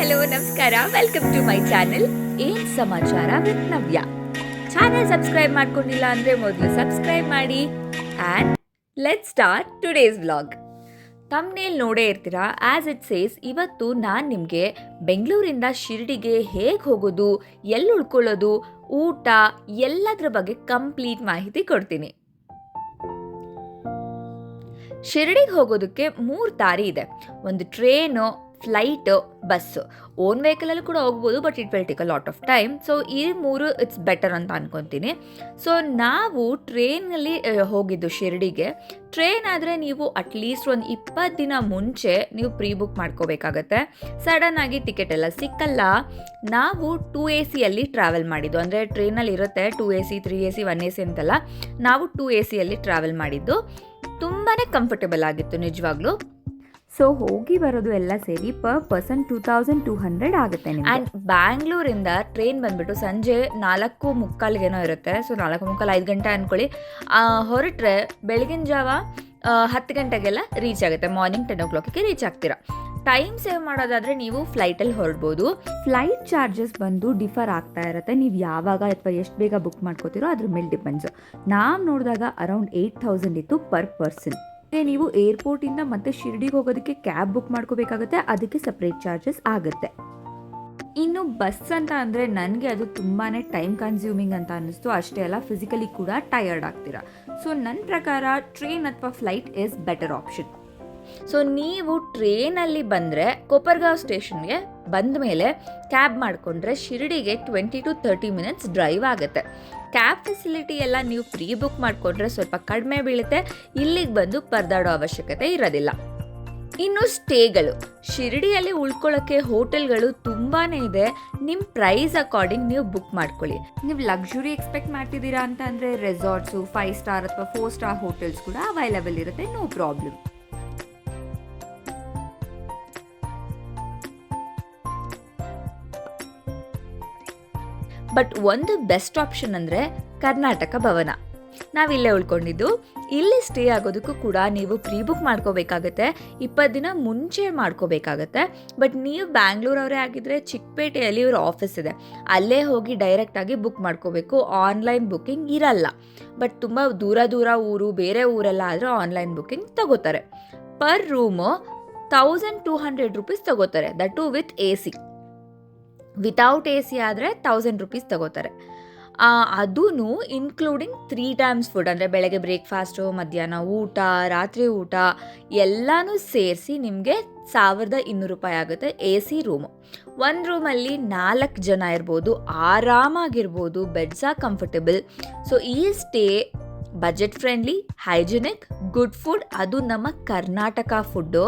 Hello, ನಮಸ್ಕಾರ. Welcome to my channel ಏನ್ ಸಮಾಚಾರ ವಿತ್ ನವ್ಯ. ಚಾನೆಲ್ ಸಬ್ಸ್ಕ್ರೈಬ್ ಮಾಡ್ಕೊಂಡಿಲ್ಲ ಅಂದ್ರೆ ಮೊದಲು ಸಬ್ಸ್ಕ್ರೈಬ್ ಮಾಡಿ. And let start today's vlog ತಮ್ಮನೇಲಿ ನೋಡೇ ಇರ್ತೀರಾ? ಆ್ಯಸ್ ಇಟ್ ಸೇಸ್ ಇವತ್ತು ನಾನು ನಿಮಗೆ ಬೆಂಗಳೂರಿಂದ ಶಿರ್ಡಿಗೆ ಹೇಗೆ ಹೋಗೋದು, ಎಲ್ಲಿ ಉಳ್ಕೊಳ್ಳೋದು, ಊಟ, ಎಲ್ಲದ್ರ ಬಗ್ಗೆ ಕಂಪ್ಲೀಟ್ ಮಾಹಿತಿ ಕೊಡ್ತೀನಿ. ಶಿರ್ಡಿಗೆ ಹೋಗೋದಕ್ಕೆ ಮೂರು ದಾರಿ ಇದೆ. ಒಂದು ಟ್ರೇನು ಫ್ಲೈಟು ಬಸ್ಸು ಓನ್ ವೆಹಿಕಲಲ್ಲಿ ಕೂಡ ಹೋಗ್ಬೋದು but it will take a lot of time so ಈ ಮೂರು ಇಟ್ಸ್ ಬೆಟರ್ ಅಂತ ಅನ್ಕೊತೀನಿ. ಸೊ ನಾವು ಟ್ರೈನಲ್ಲಿ ಹೋಗಿದ್ದು ಶಿರ್ಡಿಗೆ. ಟ್ರೈನ್ ಆದರೆ ನೀವು ಅಟ್ಲೀಸ್ಟ್ ಒಂದು ಇಪ್ಪತ್ತು ದಿನ ಮುಂಚೆ ನೀವು ಪ್ರೀ ಬುಕ್ ಮಾಡ್ಕೋಬೇಕಾಗತ್ತೆ. ಸಡನ್ ಆಗಿ ಟಿಕೆಟ್ ಎಲ್ಲ ಸಿಕ್ಕಲ್ಲ. ನಾವು ಟೂ ಎ ಸಿಯಲ್ಲಿ ಟ್ರಾವೆಲ್ ಮಾಡಿದ್ದು. ಅಂದರೆ ಟ್ರೈನಲ್ಲಿ ಇರುತ್ತೆ two A C three A C one A C ಅಂತೆಲ್ಲ. ನಾವು ಟೂ ಎ ಸಿಯಲ್ಲಿ ಟ್ರಾವೆಲ್ ಮಾಡಿದ್ದು. ತುಂಬಾ ಕಂಫರ್ಟಬಲ್ ಆಗಿತ್ತು ನಿಜವಾಗ್ಲೂ. ಸೊ ಹೋಗಿ ಬರೋದು ಎಲ್ಲ ಸೇರಿ per person two thousand two hundred ಆಗುತ್ತೆ ಆ್ಯಂಡ್ ಬ್ಯಾಂಗ್ಳೂರಿಂದ ಟ್ರೈನ್ ಬಂದ್ಬಿಟ್ಟು ಸಂಜೆ ನಾಲ್ಕು ಮುಕ್ಕಾಲ್ಗೇನೋ ಇರುತ್ತೆ. ಸೊ ನಾಲ್ಕು ಮುಕ್ಕಾಲು ಐದು ಗಂಟೆ ಅಂದ್ಕೊಳ್ಳಿ ಹೊರಟ್ರೆ ಬೆಳಗಿನ ಜಾವ ಹತ್ತು ಗಂಟೆಗೆಲ್ಲ ರೀಚ್ ಆಗುತ್ತೆ. ಮಾರ್ನಿಂಗ್ ಟೆನ್ ಓ ಕ್ಲಾಕಿಗೆ ರೀಚ್ ಆಗ್ತೀರಾ. ಟೈಮ್ ಸೇವ್ ಮಾಡೋದಾದರೆ ನೀವು ಫ್ಲೈಟಲ್ಲಿ ಹೊರಡ್ಬೋದು. ಫ್ಲೈಟ್ ಚಾರ್ಜಸ್ ಬಂದು ಡಿಫರ್ ಆಗ್ತಾ ಇರುತ್ತೆ. ನೀವು ಯಾವಾಗ ಅಥವಾ ಎಷ್ಟು ಬೇಗ ಬುಕ್ ಮಾಡ್ಕೋತೀರೋ ಅದ್ರ ಮೇಲೆ ಡಿಪೆಂಡ್ಸು ನಾವು ನೋಡಿದಾಗ ಅರೌಂಡ್ ಏಯ್ಟ್ ತೌಸಂಡ್ ಇತ್ತು ಪರ್ ಪರ್ಸನ್ ನೀವು ಏರ್ಪೋರ್ಟಿಂದ ಮತ್ತೆ ಶಿರ್ಡಿಗೆ ಹೋಗೋದಕ್ಕೆ ಕ್ಯಾಬ್ ಬುಕ್ ಮಾಡ್ಕೋಬೇಕಾಗುತ್ತೆ, ಅದಕ್ಕೆ ಸಪ್ರೇಟ್ ಚಾರ್ಜಸ್ ಆಗುತ್ತೆ. ಇನ್ನು ಬಸ್ ಅಂತ ಅಂದರೆ ನನಗೆ ಅದು ತುಂಬಾ ಟೈಮ್ ಕನ್ಸ್ಯೂಮಿಂಗ್ ಅಂತ ಅನ್ನಿಸ್ತು. ಅಷ್ಟೇ ಅಲ್ಲ ಫಿಸಿಕಲಿ ಕೂಡ ಟಯರ್ಡ್ ಆಗ್ತೀರಾ. ಸೊ ನನ್ನ ಪ್ರಕಾರ ಟ್ರೈನ್ ಅಥವಾ flight is better option so ನೀವು ಟ್ರೈನಲ್ಲಿ ಬಂದರೆ ಕೊಪ್ಪರ್ಗಾವ್ ಸ್ಟೇಷನ್ಗೆ ಬಂದ ಮೇಲೆ ಕ್ಯಾಬ್ ಮಾಡಿಕೊಂಡ್ರೆ ಶಿರಡಿಗೆ twenty to thirty minutes drive ಆಗುತ್ತೆ. ಕ್ಯಾಬ್ ಫೆಸಿಲಿಟಿ ಎಲ್ಲ ನೀವು ಪ್ರೀ ಬುಕ್ ಮಾಡಿಕೊಂಡ್ರೆ ಸ್ವಲ್ಪ ಕಡಿಮೆ ಬೀಳುತ್ತೆ. ಇಲ್ಲಿಗೆ ಬಂದು ಪರದಾಡೋ ಅವಶ್ಯಕತೆ ಇರೋದಿಲ್ಲ. ಇನ್ನು ಸ್ಟೇಗಳು. ಶಿರಡಿಯಲ್ಲಿ ಉಳ್ಕೊಳ್ಳೋಕ್ಕೆ ಹೋಟೆಲ್ಗಳು ತುಂಬಾ ಇದೆ. ನಿಮ್ಮ ಪ್ರೈಸ್ ಅಕಾರ್ಡಿಂಗ್ ನೀವು ಬುಕ್ ಮಾಡ್ಕೊಳ್ಳಿ. ನೀವು ಲಕ್ಸುರಿ ಎಕ್ಸ್ಪೆಕ್ಟ್ ಮಾಡ್ತಿದ್ದೀರಾ ಅಂತ ಅಂದರೆ ರೆಸಾರ್ಟ್ಸು ಫೈವ್ ಸ್ಟಾರ್ ಅಥವಾ ಫೋರ್ ಸ್ಟಾರ್ ಹೋಟೆಲ್ಸ್ ಕೂಡ ಅವೈಲೇಬಲ್ ಇರುತ್ತೆ ನೋ ಪ್ರಾಬ್ಲಮ್ ಬಟ್ ಒಂದು ಬೆಸ್ಟ್ ಆಪ್ಷನ್ ಅಂದರೆ ಕರ್ನಾಟಕ ಭವನ. ನಾವಿಲ್ಲೇ ಉಳ್ಕೊಂಡಿದ್ದು. ಇಲ್ಲಿ ಸ್ಟೇ ಆಗೋದಕ್ಕೂ ಕೂಡ ನೀವು ಪ್ರೀ ಬುಕ್ ಮಾಡ್ಕೋಬೇಕಾಗತ್ತೆ. ಇಪ್ಪತ್ತು ದಿನ ಮುಂಚೆ ಮಾಡ್ಕೋಬೇಕಾಗತ್ತೆ. ಬಟ್ ನೀವು ಬ್ಯಾಂಗ್ಳೂರವರೇ ಆಗಿದ್ರೆ ಚಿಕ್ಕಪೇಟೆಯಲ್ಲಿ ಇವ್ರ ಆಫೀಸ್ ಇದೆ. ಅಲ್ಲೇ ಹೋಗಿ ಡೈರೆಕ್ಟಾಗಿ ಬುಕ್ ಮಾಡ್ಕೋಬೇಕು. ಆನ್ಲೈನ್ ಬುಕ್ಕಿಂಗ್ ಇರಲ್ಲ. ಬಟ್ ತುಂಬ ದೂರ ದೂರ ಊರು, ಬೇರೆ ಊರೆಲ್ಲ ಆದರೆ ಆನ್ಲೈನ್ ಬುಕ್ಕಿಂಗ್ ತಗೋತಾರೆ. Per room thousand two hundred rupees ತಗೋತಾರೆ. That too with A C without A C ಆದರೆ ತೌಸಂಡ್ ರುಪೀಸ್ ತಗೋತಾರೆ. ಅದೂ ಇನ್ಕ್ಲೂಡಿಂಗ್ ತ್ರೀ ಟೈಮ್ಸ್ ಫುಡ್ ಅಂದರೆ ಬೆಳಗ್ಗೆ ಬ್ರೇಕ್ಫಾಸ್ಟು ಮಧ್ಯಾಹ್ನ ಊಟ, ರಾತ್ರಿ ಊಟ, ಎಲ್ಲನೂ ಸೇರಿಸಿ ನಿಮಗೆ ಸಾವಿರದ ಇನ್ನೂರು ರೂಪಾಯಿ ಆಗುತ್ತೆ ಎ ಸಿ ರೂಮು ಒಂದು ರೂಮಲ್ಲಿ ನಾಲ್ಕು ಜನ ಇರ್ಬೋದು, ಆರಾಮಾಗಿರ್ಬೋದು ಬೆಡ್ಸ ಕಂಫರ್ಟಬಲ್ ಸೊ ಈ stay budget friendly hygienic good food ಅದು ನಮ್ಮ ಕರ್ನಾಟಕ ಫುಡ್ಡು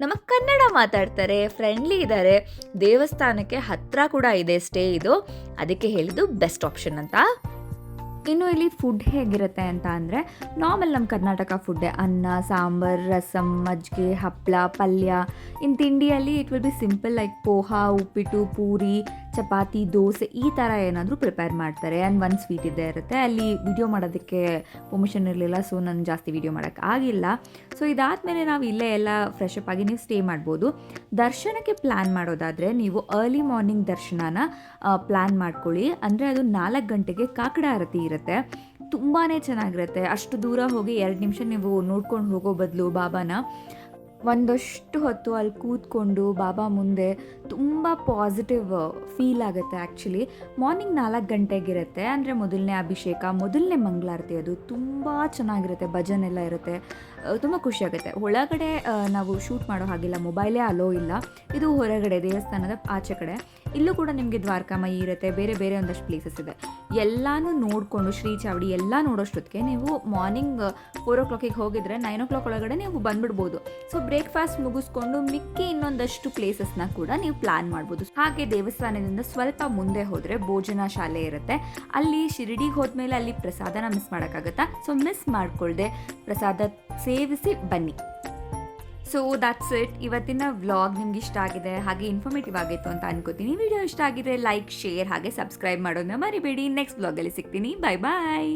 ನಮ್ಮ ಕನ್ನಡ ಮಾತಾಡ್ತಾರೆ ಫ್ರೆಂಡ್ಲಿ ಇದ್ದಾರೆ ದೇವಸ್ಥಾನಕ್ಕೆ ಹತ್ರ ಕೂಡ ಇದೆ ಸ್ಟೇ ಇದು. ಅದಕ್ಕೆ ಹೇಳಿದ್ದು ಬೆಸ್ಟ್ ಆಪ್ಷನ್ ಅಂತ. ಇನ್ನು ಇಲ್ಲಿ ಫುಡ್ ಹೇಗಿರುತ್ತೆ ಅಂತ ಅಂದರೆ ನಾರ್ಮಲ್ ನಮ್ಮ ಕರ್ನಾಟಕ ಫುಡ್ಡೆ ಅನ್ನ, ಸಾಂಬಾರ್ ರಸಮ್ ಮಜ್ಜಿಗೆ ಹಪ್ಪಳ ಪಲ್ಯ. ಇನ್ನು ತಿಂಡಿಯಲ್ಲಿ it will be simple like poha, uppittu, puri chapati, dosa ಈ ಥರ ಏನಾದರೂ ಪ್ರಿಪೇರ್ ಮಾಡ್ತಾರೆ. ಆ್ಯಂಡ್ ಒಂದು ಸ್ವೀಟ್ ಇದ್ದೇ ಇರುತ್ತೆ. ಅಲ್ಲಿ ವಿಡಿಯೋ ಮಾಡೋದಕ್ಕೆ ಪರ್ಮಿಷನ್ ಇರಲಿಲ್ಲ. ಸೊ ನಾನು ಜಾಸ್ತಿ ವಿಡಿಯೋ ಮಾಡೋಕ್ಕೆ ಆಗಿಲ್ಲ. ಸೊ ಇದಾದಮೇಲೆ ನಾವು ಇಲ್ಲೇ ಎಲ್ಲ ಫ್ರೆಶ್ ಅಪ್ ಆಗಿ ನೀವು ಸ್ಟೇ ಮಾಡ್ಬೋದು. ದರ್ಶನಕ್ಕೆ ಪ್ಲ್ಯಾನ್ ಮಾಡೋದಾದರೆ ನೀವು ಅರ್ಲಿ ಮಾರ್ನಿಂಗ್ ದರ್ಶನನ ಪ್ಲ್ಯಾನ್ ಮಾಡ್ಕೊಳ್ಳಿ. ಅಂದರೆ ಅದು ನಾಲ್ಕು ಗಂಟೆಗೆ ಕಾಕಡ ಆರತಿ ಇರುತ್ತೆ. ತುಂಬಾ ಚೆನ್ನಾಗಿರುತ್ತೆ. ಅಷ್ಟು ದೂರ ಹೋಗಿ ಎರಡು ನಿಮಿಷ ನೀವು ನೋಡ್ಕೊಂಡು ಹೋಗೋ ಬದಲು ಬಾಬಾನ. ಒಂದಷ್ಟು ಹೊತ್ತು ಅಲ್ಲಿ ಕೂತ್ಕೊಂಡು ಬಾಬಾ ಮುಂದೆ ತುಂಬ ಪಾಸಿಟಿವ್ ಫೀಲ್ ಆಗುತ್ತೆ ಆ್ಯಕ್ಚುಲಿ ಮಾರ್ನಿಂಗ್ ನಾಲ್ಕು ಗಂಟೆಗಿರುತ್ತೆ, ಅಂದರೆ ಮೊದಲನೇ ಅಭಿಷೇಕ, ಮೊದಲನೇ ಮಂಗಳಾರತಿ ಅದು ತುಂಬ ಚೆನ್ನಾಗಿರುತ್ತೆ, ಭಜನೆ ಎಲ್ಲ ಇರುತ್ತೆ. ತುಂಬ ಖುಷಿಯಾಗುತ್ತೆ ಒಳಗಡೆ ನಾವು ಶೂಟ್ ಮಾಡೋ ಹಾಗಿಲ್ಲ ಮೊಬೈಲೇ ಅಲೋ ಇಲ್ಲ. ಇದು ಹೊರಗಡೆ, ದೇವಸ್ಥಾನದ ಆಚೆ ಕಡೆ. ಇಲ್ಲೂ ಕೂಡ ನಿಮಗೆ ದ್ವಾರಕಾಮಯಿ ಇರುತ್ತೆ, ಬೇರೆ ಬೇರೆ ಒಂದಷ್ಟು ಪ್ಲೇಸಸ್ ಇದೆ. ಎಲ್ಲನೂ ನೋಡಿಕೊಂಡು, ಶ್ರೀ ಚಾವಡಿ ಎಲ್ಲ ನೋಡೋಷ್ಟೊತ್ತಿಗೆ ನೀವು ಮಾರ್ನಿಂಗ್ ಫೋರ್ ಓ ಕ್ಲಾಕಿಗೆ ಹೋಗಿದ್ರೆ ನೈನ್ ಓ ಕ್ಲಾಕ್ ಒಳಗಡೆ ನೀವು ಬಂದ್ಬಿಡ್ಬೋದು. ಸೊ ಬ್ರೇಕ್ಫಾಸ್ಟ್ ಮುಗಿಸ್ಕೊಂಡು ಮಿಕ್ಕಿ ಇನ್ನೊಂದಷ್ಟು ಪ್ಲೇಸಸ್ನ ಕೂಡ ನೀವು ಪ್ಲಾನ್ ಮಾಡ್ಬೋದು. ಹಾಗೆ ದೇವಸ್ಥಾನದಿಂದ ಸ್ವಲ್ಪ ಮುಂದೆ ಹೋದರೆ ಭೋಜನ ಶಾಲೆ ಇರುತ್ತೆ. ಅಲ್ಲಿ ಶಿರಡಿಗೆ ಹೋದ್ಮೇಲೆ ಅಲ್ಲಿ ಪ್ರಸಾದನ ಮಿಸ್ ಮಾಡೋಕ್ಕಾಗತ್ತಾ? ಸೊ ಮಿಸ್ ಮಾಡಿಕೊಳ್ಳದೆ ಪ್ರಸಾದ ಸೇವಿಸಿ ಬನ್ನಿ. ಸೊ ದಟ್ಸ್ ಇಟ್ ಇವತ್ತಿನ ವ್ಲಾಗ್ ನಿಮ್ಗೆ ಇಷ್ಟ ಆಗಿದೆ? ಹಾಗೆ ಇನ್ಫಾರ್ಮೇಟಿವ್ ಆಗಿತ್ತು ಅಂತ ಅನ್ಕೋತೀನಿ. ವಿಡಿಯೋ ಇಷ್ಟ ಆಗಿದ್ರೆ ಲೈಕ್ ಶೇರ್ ಹಾಗೆ ಸಬ್ಸ್ಕ್ರೈಬ್ ಮಾಡೋದನ್ನ ಮರಿಬೇಡಿ. ನೆಕ್ಸ್ಟ್ ವ್ಲಾಗಲ್ಲಿ ಸಿಗ್ತೀನಿ. ಬಾಯ್ ಬಾಯ್